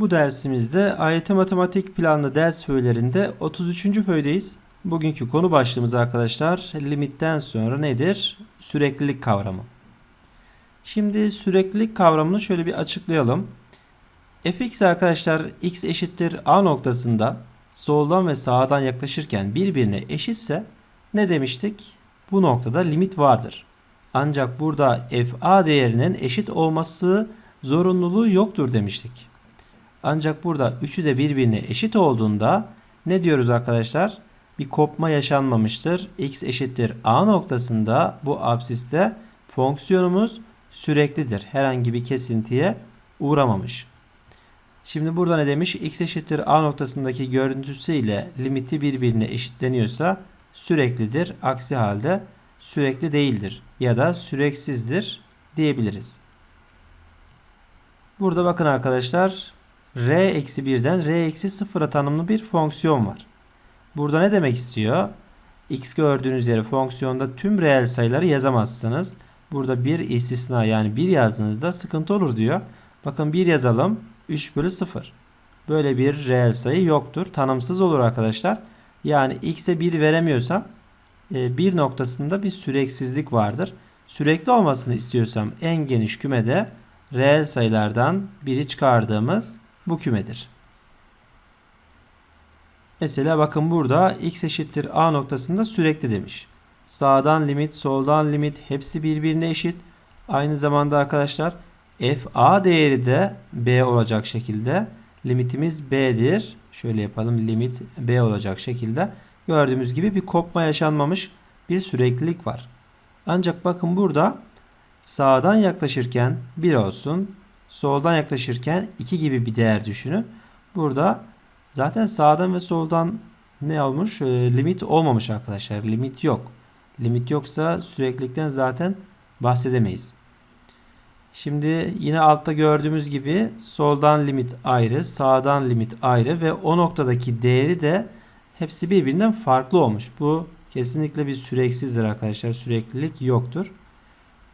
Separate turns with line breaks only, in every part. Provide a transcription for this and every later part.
Bu dersimizde AYT Matematik Planlı ders föylerinde 33. föydeyiz. Bugünkü konu başlığımız arkadaşlar limitten sonra nedir? Süreklilik kavramı. Şimdi süreklilik kavramını şöyle bir açıklayalım. fx arkadaşlar x eşittir a noktasında soldan ve sağdan yaklaşırken birbirine eşitse ne demiştik? Bu noktada limit vardır. Ancak burada fa değerinin eşit olması zorunluluğu yoktur demiştik. Ancak burada üçü de birbirine eşit olduğunda ne diyoruz arkadaşlar? Bir kopma yaşanmamıştır. x eşittir a noktasında bu absiste fonksiyonumuz süreklidir. Herhangi bir kesintiye uğramamış. Şimdi burada ne demiş? x eşittir a noktasındaki görüntüsü ile limiti birbirine eşitleniyorsa süreklidir. Aksi halde sürekli değildir ya da süreksizdir diyebiliriz. Burada bakın arkadaşlar r-1'den r-0'a tanımlı bir fonksiyon var. Burada ne demek istiyor? x gördüğünüz yere fonksiyonda tüm reel sayıları yazamazsınız. Burada bir istisna yani bir yazdığınızda sıkıntı olur diyor. Bakın bir yazalım. 3 bölü 0. Böyle bir reel sayı yoktur. Tanımsız olur arkadaşlar. Yani x'e 1 veremiyorsam e, bir noktasında bir süreksizlik vardır. Sürekli olmasını istiyorsam en geniş kümede reel sayılardan biri çıkardığımız bu kümedir. Mesela bakın burada x eşittir a noktasında sürekli demiş. Sağdan limit, soldan limit hepsi birbirine eşit. Aynı zamanda arkadaşlar fa değeri de b olacak şekilde limitimiz b'dir. Şöyle yapalım limit b olacak şekilde. Gördüğümüz gibi bir kopma yaşanmamış bir süreklilik var. Ancak bakın burada sağdan yaklaşırken 1 olsun, soldan yaklaşırken 2 gibi bir değer düşünün. Burada zaten sağdan ve soldan ne olmuş? E, limit olmamış arkadaşlar. Limit yok. Limit yoksa süreklilikten zaten bahsedemeyiz. Şimdi yine altta gördüğümüz gibi soldan limit ayrı, sağdan limit ayrı ve o noktadaki değeri de hepsi birbirinden farklı olmuş. Bu kesinlikle bir süreksizdir arkadaşlar. Süreklilik yoktur.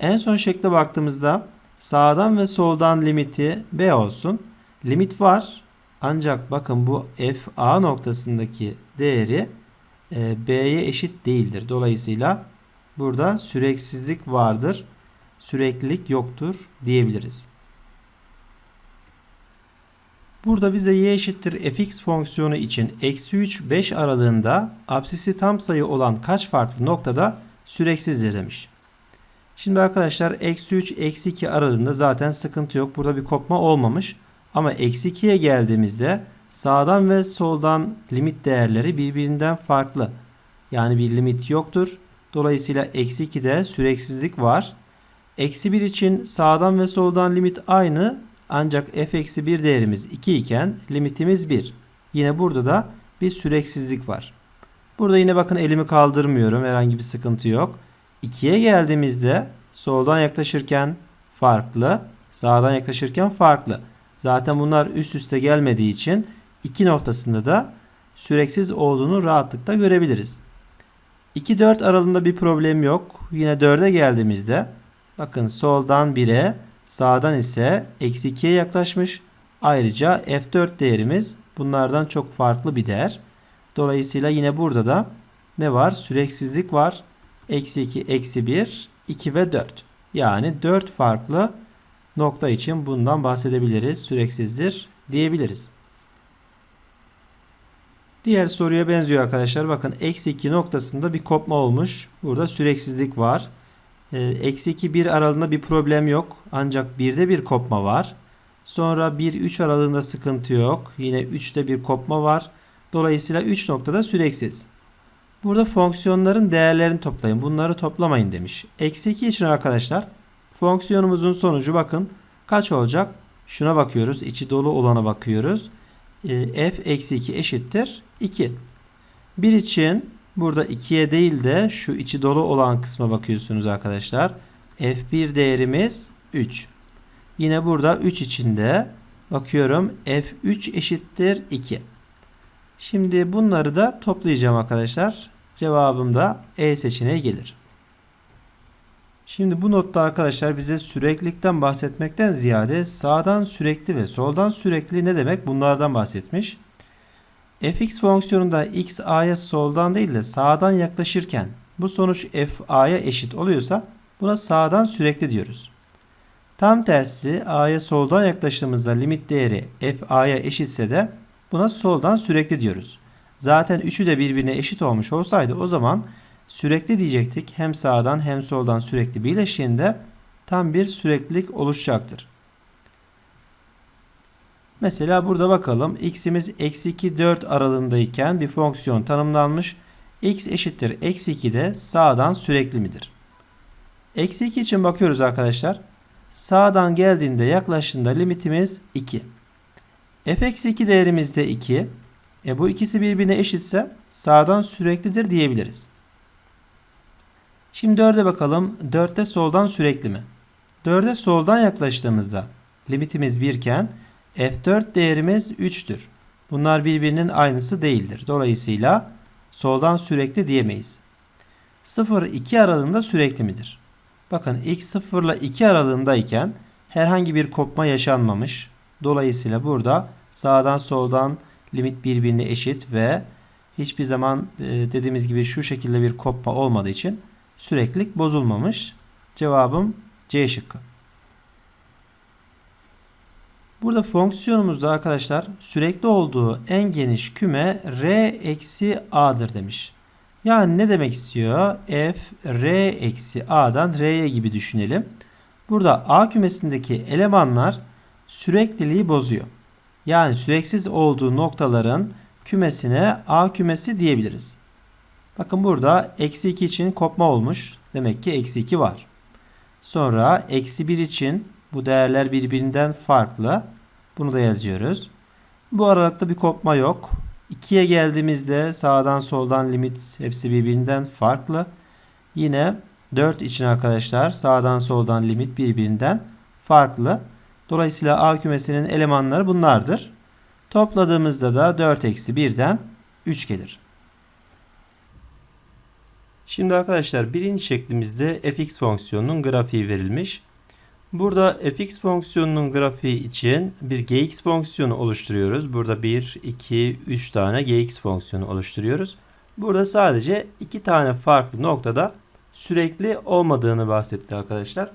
En son şekle baktığımızda Sağdan ve soldan limiti B olsun. Limit var. Ancak bakın bu FA noktasındaki değeri e, B'ye eşit değildir. Dolayısıyla burada süreksizlik vardır. Süreklilik yoktur diyebiliriz. Burada bize y eşittir fx fonksiyonu için eksi 3 5 aralığında absisi tam sayı olan kaç farklı noktada süreksizdir demiş. Şimdi arkadaşlar eksi 3 eksi 2 aralığında zaten sıkıntı yok. Burada bir kopma olmamış. Ama eksi 2'ye geldiğimizde sağdan ve soldan limit değerleri birbirinden farklı. Yani bir limit yoktur. Dolayısıyla eksi 2'de süreksizlik var. Eksi 1 için sağdan ve soldan limit aynı. Ancak f eksi 1 değerimiz 2 iken limitimiz 1. Yine burada da bir süreksizlik var. Burada yine bakın elimi kaldırmıyorum. Herhangi bir sıkıntı yok. 2'ye geldiğimizde soldan yaklaşırken farklı, sağdan yaklaşırken farklı. Zaten bunlar üst üste gelmediği için iki noktasında da süreksiz olduğunu rahatlıkla görebiliriz. 2-4 aralığında bir problem yok. Yine 4'e geldiğimizde bakın soldan 1'e sağdan ise eksi 2'ye yaklaşmış. Ayrıca F4 değerimiz bunlardan çok farklı bir değer. Dolayısıyla yine burada da ne var? Süreksizlik var. Eksi 2, eksi 1, 2 ve 4. Yani 4 farklı nokta için bundan bahsedebiliriz. Süreksizdir diyebiliriz. Diğer soruya benziyor arkadaşlar. Bakın eksi 2 noktasında bir kopma olmuş. Burada süreksizlik var. Ee, eksi 2 1 aralığında bir problem yok. Ancak 1'de bir kopma var. Sonra 1 3 aralığında sıkıntı yok. Yine 3'te bir kopma var. Dolayısıyla 3 noktada süreksiz. Burada fonksiyonların değerlerini toplayın. Bunları toplamayın demiş. Eksi 2 için arkadaşlar fonksiyonumuzun sonucu bakın kaç olacak? Şuna bakıyoruz. İçi dolu olana bakıyoruz. E, f eksi 2 eşittir 2. 1 için burada 2'ye değil de şu içi dolu olan kısma bakıyorsunuz arkadaşlar. f1 değerimiz 3. Yine burada 3 içinde bakıyorum f3 eşittir 2. Şimdi bunları da toplayacağım arkadaşlar. Cevabım da E seçeneği gelir. Şimdi bu notta arkadaşlar bize süreklilikten bahsetmekten ziyade sağdan sürekli ve soldan sürekli ne demek bunlardan bahsetmiş. fx fonksiyonunda x a'ya soldan değil de sağdan yaklaşırken bu sonuç f a'ya eşit oluyorsa buna sağdan sürekli diyoruz. Tam tersi a'ya soldan yaklaştığımızda limit değeri f a'ya eşitse de buna soldan sürekli diyoruz. Zaten üçü de birbirine eşit olmuş olsaydı o zaman sürekli diyecektik. Hem sağdan hem soldan sürekli birleştiğinde tam bir süreklilik oluşacaktır. Mesela burada bakalım x'imiz eksi 2 4 aralığındayken bir fonksiyon tanımlanmış. x eşittir eksi 2 de sağdan sürekli midir? Eksi 2 için bakıyoruz arkadaşlar. Sağdan geldiğinde yaklaştığında limitimiz 2. f eksi 2 değerimiz de 2. E bu ikisi birbirine eşitse sağdan süreklidir diyebiliriz. Şimdi 4'e bakalım. 4'te soldan sürekli mi? 4'e soldan yaklaştığımızda limitimiz 1 iken f4 değerimiz 3'tür. Bunlar birbirinin aynısı değildir. Dolayısıyla soldan sürekli diyemeyiz. 0-2 aralığında sürekli midir? Bakın x 0 ile 2 aralığındayken herhangi bir kopma yaşanmamış. Dolayısıyla burada sağdan soldan limit birbirine eşit ve hiçbir zaman e, dediğimiz gibi şu şekilde bir kopma olmadığı için süreklilik bozulmamış. Cevabım C şıkkı. Burada fonksiyonumuzda arkadaşlar sürekli olduğu en geniş küme R eksi A'dır demiş. Yani ne demek istiyor? F R eksi A'dan R'ye gibi düşünelim. Burada A kümesindeki elemanlar sürekliliği bozuyor. Yani süreksiz olduğu noktaların kümesine A kümesi diyebiliriz. Bakın burada eksi 2 için kopma olmuş. Demek ki eksi 2 var. Sonra eksi 1 için bu değerler birbirinden farklı. Bunu da yazıyoruz. Bu aralıkta bir kopma yok. 2'ye geldiğimizde sağdan soldan limit hepsi birbirinden farklı. Yine 4 için arkadaşlar sağdan soldan limit birbirinden farklı. Dolayısıyla A kümesinin elemanları bunlardır. Topladığımızda da 4 eksi 1'den 3 gelir. Şimdi arkadaşlar birinci şeklimizde fx fonksiyonunun grafiği verilmiş. Burada fx fonksiyonunun grafiği için bir gx fonksiyonu oluşturuyoruz. Burada 1, 2, 3 tane gx fonksiyonu oluşturuyoruz. Burada sadece 2 tane farklı noktada sürekli olmadığını bahsetti arkadaşlar.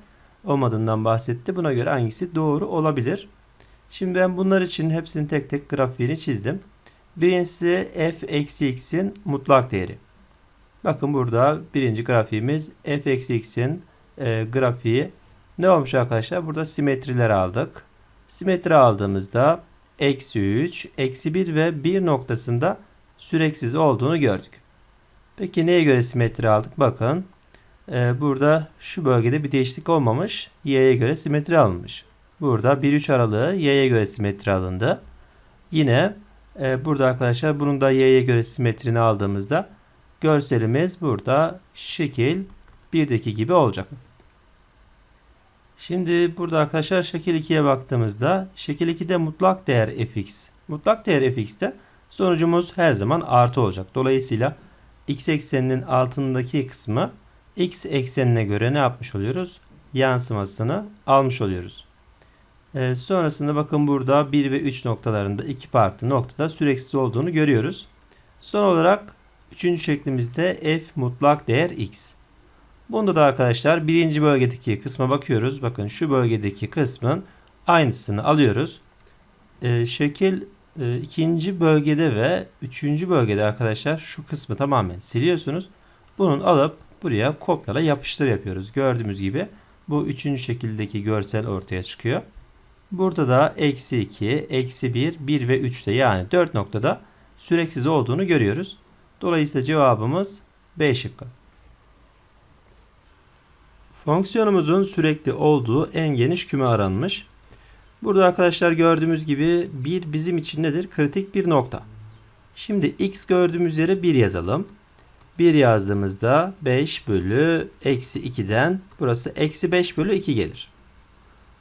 Olmadığından bahsetti. Buna göre hangisi doğru olabilir? Şimdi ben bunlar için hepsini tek tek grafiğini çizdim. Birincisi f eksi x'in mutlak değeri. Bakın burada birinci grafiğimiz f eksi x'in e, grafiği ne olmuş arkadaşlar? Burada simetriler aldık. Simetri aldığımızda eksi 3, eksi 1 ve 1 noktasında süreksiz olduğunu gördük. Peki neye göre simetri aldık? Bakın e, burada şu bölgede bir değişiklik olmamış. Y'ye göre simetri alınmış. Burada 1-3 aralığı Y'ye göre simetri alındı. Yine e, burada arkadaşlar bunun da Y'ye göre simetrini aldığımızda görselimiz burada şekil 1'deki gibi olacak. Şimdi burada arkadaşlar şekil 2'ye baktığımızda şekil 2'de mutlak değer fx. Mutlak değer fx'te sonucumuz her zaman artı olacak. Dolayısıyla x ekseninin altındaki kısmı x eksenine göre ne yapmış oluyoruz? Yansımasını almış oluyoruz. Ee, sonrasında bakın burada 1 ve 3 noktalarında iki farklı noktada süreksiz olduğunu görüyoruz. Son olarak üçüncü şeklimizde f mutlak değer x. Bunda da arkadaşlar birinci bölgedeki kısma bakıyoruz. Bakın şu bölgedeki kısmın aynısını alıyoruz. Ee, şekil e, ikinci bölgede ve üçüncü bölgede arkadaşlar şu kısmı tamamen siliyorsunuz. Bunun alıp buraya kopyala yapıştır yapıyoruz. Gördüğümüz gibi bu üçüncü şekildeki görsel ortaya çıkıyor. Burada da eksi 2, eksi 1, 1 ve 3'te yani 4 noktada süreksiz olduğunu görüyoruz. Dolayısıyla cevabımız B şıkkı. Fonksiyonumuzun sürekli olduğu en geniş küme aranmış. Burada arkadaşlar gördüğümüz gibi 1 bizim için nedir? Kritik bir nokta. Şimdi x gördüğümüz yere 1 yazalım. 1 yazdığımızda 5 bölü eksi 2'den burası eksi 5 bölü 2 gelir.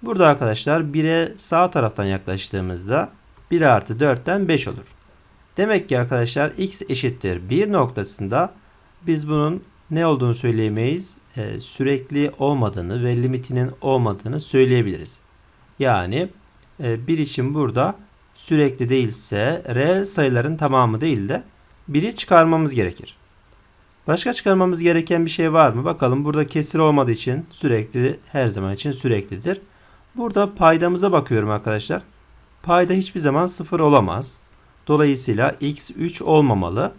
Burada arkadaşlar 1'e sağ taraftan yaklaştığımızda 1 artı 4'ten 5 olur. Demek ki arkadaşlar x eşittir 1 noktasında biz bunun ne olduğunu söyleyemeyiz. Ee, sürekli olmadığını ve limitinin olmadığını söyleyebiliriz. Yani e, için burada sürekli değilse reel sayıların tamamı değil de biri çıkarmamız gerekir. Başka çıkarmamız gereken bir şey var mı? Bakalım burada kesir olmadığı için sürekli her zaman için süreklidir. Burada paydamıza bakıyorum arkadaşlar. Payda hiçbir zaman sıfır olamaz. Dolayısıyla x 3 olmamalı.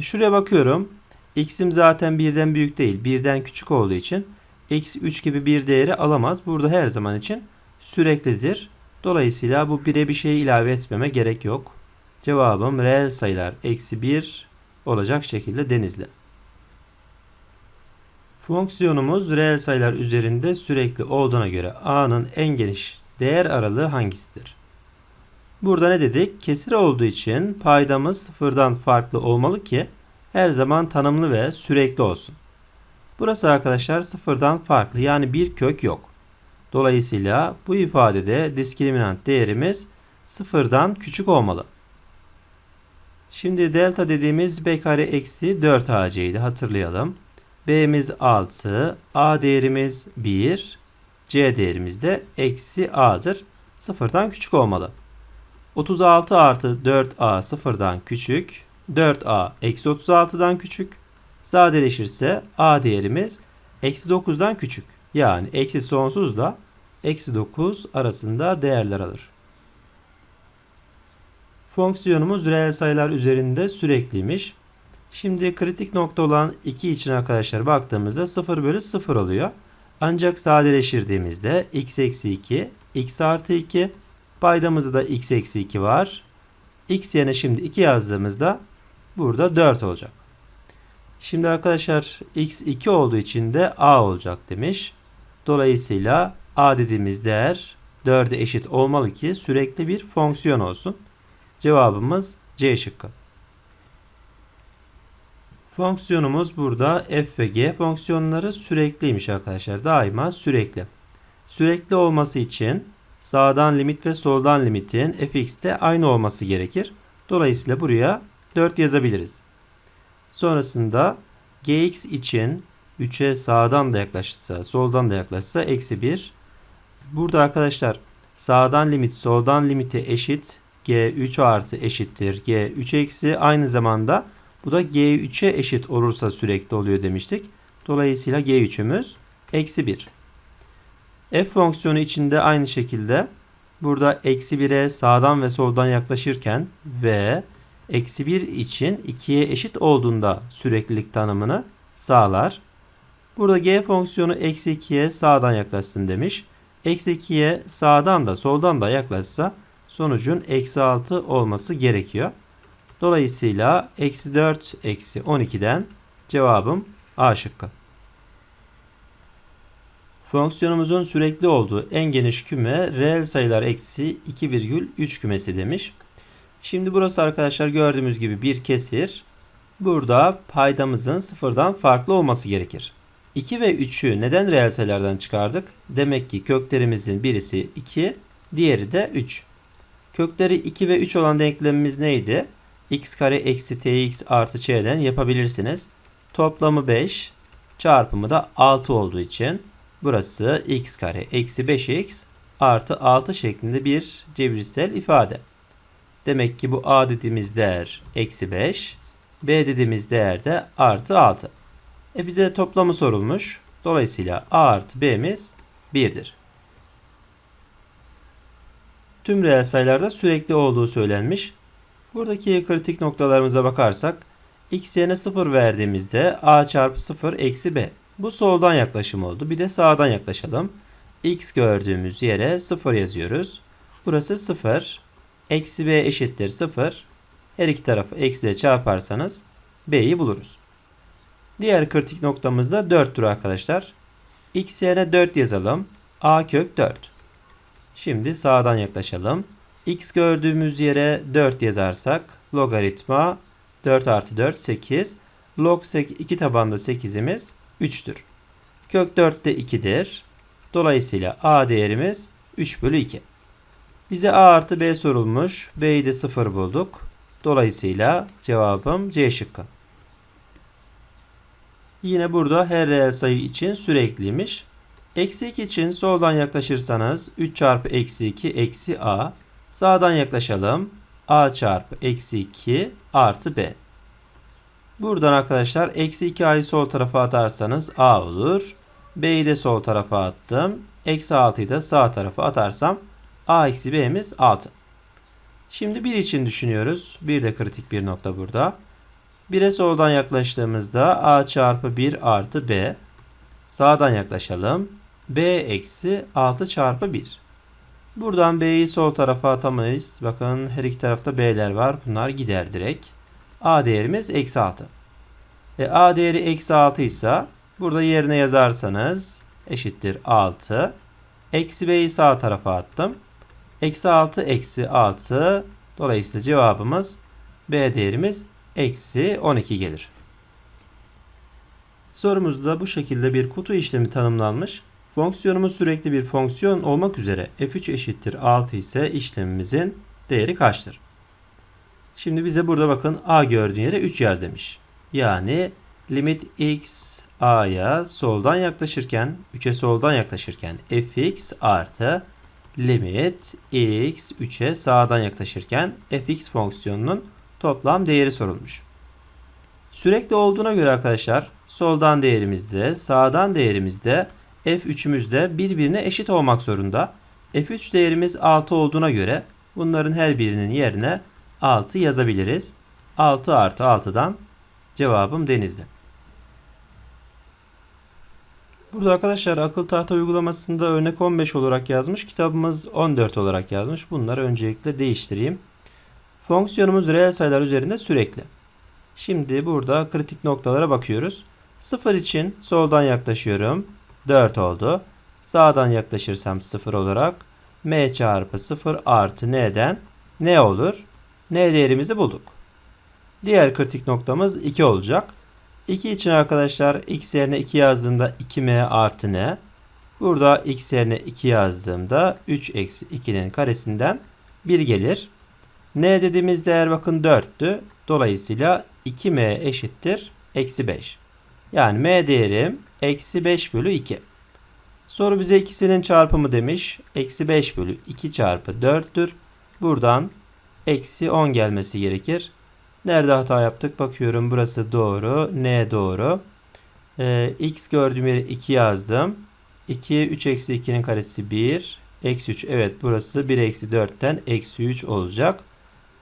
Şuraya bakıyorum. x'im zaten birden büyük değil. Birden küçük olduğu için x 3 gibi bir değeri alamaz. Burada her zaman için süreklidir. Dolayısıyla bu 1'e bir şey ilave etmeme gerek yok. Cevabım reel sayılar eksi 1 olacak şekilde denizli. Fonksiyonumuz reel sayılar üzerinde sürekli olduğuna göre a'nın en geniş değer aralığı hangisidir? Burada ne dedik? Kesir olduğu için paydamız sıfırdan farklı olmalı ki her zaman tanımlı ve sürekli olsun. Burası arkadaşlar sıfırdan farklı yani bir kök yok. Dolayısıyla bu ifadede diskriminant değerimiz sıfırdan küçük olmalı. Şimdi delta dediğimiz b kare eksi 4ac'ydi hatırlayalım. B'miz 6, a değerimiz 1, c değerimiz de eksi a'dır. Sıfırdan küçük olmalı. 36 artı 4a sıfırdan küçük, 4a eksi 36'dan küçük. Sadeleşirse a değerimiz eksi 9'dan küçük. Yani eksi sonsuzla eksi 9 arasında değerler alır. Fonksiyonumuz reel sayılar üzerinde sürekliymiş. Şimdi kritik nokta olan 2 için arkadaşlar baktığımızda 0 bölü 0 oluyor. Ancak sadeleştirdiğimizde x eksi 2, x artı 2, paydamızda da x eksi 2 var. x yerine şimdi 2 yazdığımızda burada 4 olacak. Şimdi arkadaşlar x 2 olduğu için de a olacak demiş. Dolayısıyla a dediğimiz değer 4'e eşit olmalı ki sürekli bir fonksiyon olsun. Cevabımız C şıkkı. Fonksiyonumuz burada f ve g fonksiyonları sürekliymiş arkadaşlar. Daima sürekli. Sürekli olması için sağdan limit ve soldan limitin fx'te aynı olması gerekir. Dolayısıyla buraya 4 yazabiliriz. Sonrasında gx için 3'e sağdan da yaklaşırsa, soldan da yaklaşırsa eksi 1. Burada arkadaşlar sağdan limit soldan limite eşit. G3 artı eşittir. G3 eksi aynı zamanda bu da G3'e eşit olursa sürekli oluyor demiştik. Dolayısıyla G3'ümüz eksi 1. F fonksiyonu içinde aynı şekilde burada eksi 1'e sağdan ve soldan yaklaşırken ve eksi 1 için 2'ye eşit olduğunda süreklilik tanımını sağlar. Burada g fonksiyonu eksi 2'ye sağdan yaklaşsın demiş. Eksi 2'ye sağdan da soldan da yaklaşsa sonucun eksi 6 olması gerekiyor. Dolayısıyla eksi 4 eksi 12'den cevabım A şıkkı. Fonksiyonumuzun sürekli olduğu en geniş küme reel sayılar eksi 2,3 kümesi demiş. Şimdi burası arkadaşlar gördüğümüz gibi bir kesir. Burada paydamızın sıfırdan farklı olması gerekir. 2 ve 3'ü neden reel sayılardan çıkardık? Demek ki köklerimizin birisi 2, diğeri de 3. Kökleri 2 ve 3 olan denklemimiz neydi? X kare eksi tx artı c'den yapabilirsiniz. Toplamı 5, çarpımı da 6 olduğu için burası x kare eksi 5x artı 6 şeklinde bir cebirsel ifade. Demek ki bu a dediğimiz değer eksi 5, b dediğimiz değer de artı 6. E bize toplamı sorulmuş. Dolayısıyla a artı b'miz 1'dir. Tüm reel sayılarda sürekli olduğu söylenmiş. Buradaki kritik noktalarımıza bakarsak x yerine 0 verdiğimizde a çarpı 0 eksi b. Bu soldan yaklaşım oldu. Bir de sağdan yaklaşalım. x gördüğümüz yere 0 yazıyoruz. Burası 0. Eksi b eşittir 0. Her iki tarafı eksi ile çarparsanız b'yi buluruz. Diğer kritik noktamız da 4'tür arkadaşlar. x yerine 4 yazalım. a kök 4. Şimdi sağdan yaklaşalım. X gördüğümüz yere 4 yazarsak logaritma 4 artı 4 8. Log 2 tabanda 8'imiz 3'tür. Kök 4 de 2'dir. Dolayısıyla a değerimiz 3 bölü 2. Bize a artı b sorulmuş. b'yi de 0 bulduk. Dolayısıyla cevabım C şıkkı. Yine burada her reel sayı için sürekliymiş. Eksi 2 için soldan yaklaşırsanız 3 çarpı eksi 2 eksi a. Sağdan yaklaşalım. a çarpı eksi 2 artı b. Buradan arkadaşlar eksi 2a'yı sol tarafa atarsanız a olur. b'yi de sol tarafa attım. Eksi 6'yı da sağ tarafa atarsam a eksi b'miz 6. Şimdi 1 için düşünüyoruz. Bir de kritik bir nokta burada. 1'e soldan yaklaştığımızda a çarpı 1 artı b. Sağdan yaklaşalım. b eksi 6 çarpı 1. Buradan b'yi sol tarafa atamayız. Bakın her iki tarafta b'ler var. Bunlar gider direkt. a değerimiz eksi 6. E, a değeri eksi 6 ise burada yerine yazarsanız eşittir 6. Eksi b'yi sağ tarafa attım. Eksi 6 eksi 6. Dolayısıyla cevabımız b değerimiz eksi 12 gelir. Sorumuzda bu şekilde bir kutu işlemi tanımlanmış. Fonksiyonumuz sürekli bir fonksiyon olmak üzere f3 eşittir 6 ise işlemimizin değeri kaçtır? Şimdi bize burada bakın a gördüğün yere 3 yaz demiş. Yani limit x a'ya soldan yaklaşırken 3'e soldan yaklaşırken fx artı limit x 3'e sağdan yaklaşırken fx fonksiyonunun toplam değeri sorulmuş. Sürekli olduğuna göre arkadaşlar soldan değerimizde sağdan değerimizde f3'ümüz de birbirine eşit olmak zorunda. f3 değerimiz 6 olduğuna göre bunların her birinin yerine 6 yazabiliriz. 6 artı 6'dan cevabım denizli. Burada arkadaşlar akıl tahta uygulamasında örnek 15 olarak yazmış. Kitabımız 14 olarak yazmış. Bunları öncelikle değiştireyim. Fonksiyonumuz reel sayılar üzerinde sürekli. Şimdi burada kritik noktalara bakıyoruz. 0 için soldan yaklaşıyorum. 4 oldu. Sağdan yaklaşırsam 0 olarak m çarpı 0 artı n'den ne olur? n değerimizi bulduk. Diğer kritik noktamız 2 olacak. 2 için arkadaşlar x yerine 2 yazdığımda 2m artı n. Burada x yerine 2 yazdığımda 3 eksi 2'nin karesinden 1 gelir. n dediğimiz değer bakın 4'tü. Dolayısıyla 2m eşittir eksi 5. Yani m değerim eksi 5 bölü 2. Soru bize ikisinin çarpımı demiş. Eksi 5 bölü 2 çarpı 4'tür. Buradan eksi 10 gelmesi gerekir. Nerede hata yaptık? Bakıyorum burası doğru. N doğru. Ee, x gördüğüm yere 2 yazdım. 2, 3 eksi 2'nin karesi 1. Eksi 3. Evet burası 1 eksi 4'ten eksi 3 olacak.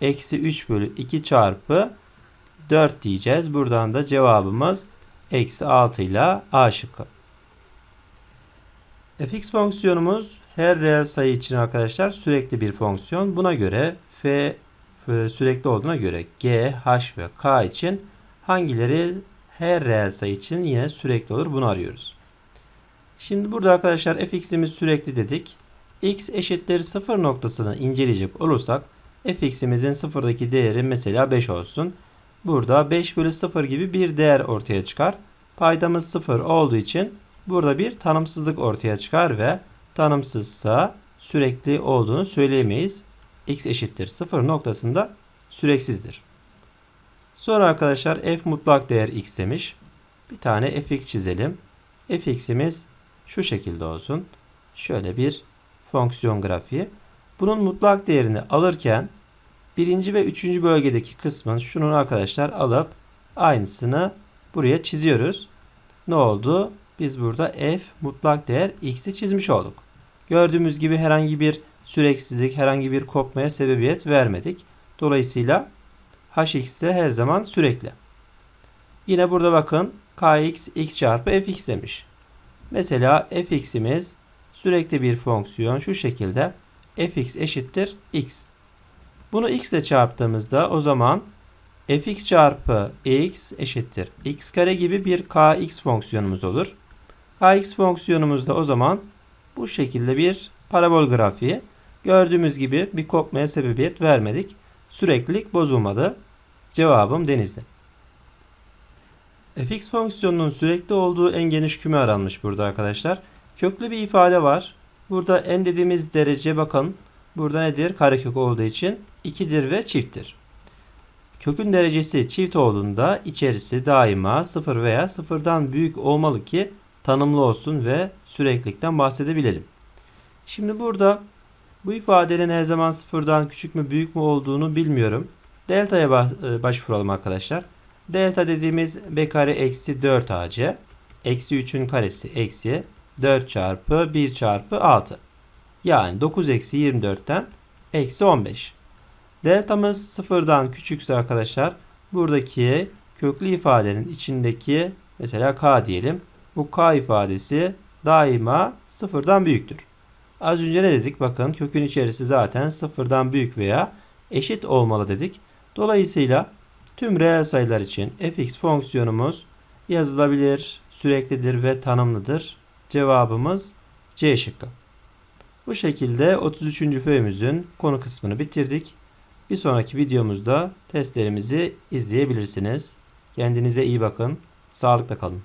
Eksi 3 bölü 2 çarpı 4 diyeceğiz. Buradan da cevabımız eksi 6 ile A şıkkı. fx fonksiyonumuz her reel sayı için arkadaşlar sürekli bir fonksiyon. Buna göre f sürekli olduğuna göre g, h ve k için hangileri her reel sayı için yine sürekli olur bunu arıyoruz. Şimdi burada arkadaşlar fx'imiz sürekli dedik. x eşittir 0 noktasını inceleyecek olursak fx'imizin sıfırdaki değeri mesela 5 olsun. Burada 5 bölü 0 gibi bir değer ortaya çıkar. Paydamız 0 olduğu için burada bir tanımsızlık ortaya çıkar ve tanımsızsa sürekli olduğunu söyleyemeyiz. x eşittir 0 noktasında süreksizdir. Sonra arkadaşlar f mutlak değer x demiş. Bir tane fx çizelim. fx'imiz şu şekilde olsun. Şöyle bir fonksiyon grafiği. Bunun mutlak değerini alırken birinci ve üçüncü bölgedeki kısmın şunun arkadaşlar alıp aynısını buraya çiziyoruz. Ne oldu? Biz burada f mutlak değer x'i çizmiş olduk. Gördüğümüz gibi herhangi bir süreksizlik, herhangi bir kopmaya sebebiyet vermedik. Dolayısıyla hx de her zaman sürekli. Yine burada bakın kx x çarpı fx demiş. Mesela fx'imiz sürekli bir fonksiyon şu şekilde fx eşittir x. Bunu x ile çarptığımızda o zaman fx çarpı x eşittir x kare gibi bir kx fonksiyonumuz olur. kx fonksiyonumuzda o zaman bu şekilde bir parabol grafiği. Gördüğümüz gibi bir kopmaya sebebiyet vermedik. Süreklilik bozulmadı. Cevabım denizli. fx fonksiyonunun sürekli olduğu en geniş küme aranmış burada arkadaşlar. Köklü bir ifade var. Burada n dediğimiz derece bakın. Burada nedir? Karekök olduğu için 2'dir ve çifttir. Kökün derecesi çift olduğunda içerisi daima 0 veya 0'dan büyük olmalı ki tanımlı olsun ve süreklilikten bahsedebilelim. Şimdi burada bu ifadenin her zaman sıfırdan küçük mü büyük mü olduğunu bilmiyorum. Delta'ya e, başvuralım arkadaşlar. Delta dediğimiz b kare eksi 4 ac. Eksi 3'ün karesi eksi 4 çarpı 1 çarpı 6. Yani 9 eksi 24'ten eksi 15. Deltamız sıfırdan küçükse arkadaşlar buradaki köklü ifadenin içindeki mesela k diyelim. Bu k ifadesi daima sıfırdan büyüktür. Az önce ne dedik? Bakın kökün içerisi zaten sıfırdan büyük veya eşit olmalı dedik. Dolayısıyla tüm reel sayılar için fx fonksiyonumuz yazılabilir, süreklidir ve tanımlıdır. Cevabımız C şıkkı. Bu şekilde 33. föyümüzün konu kısmını bitirdik. Bir sonraki videomuzda testlerimizi izleyebilirsiniz. Kendinize iyi bakın. Sağlıkla kalın.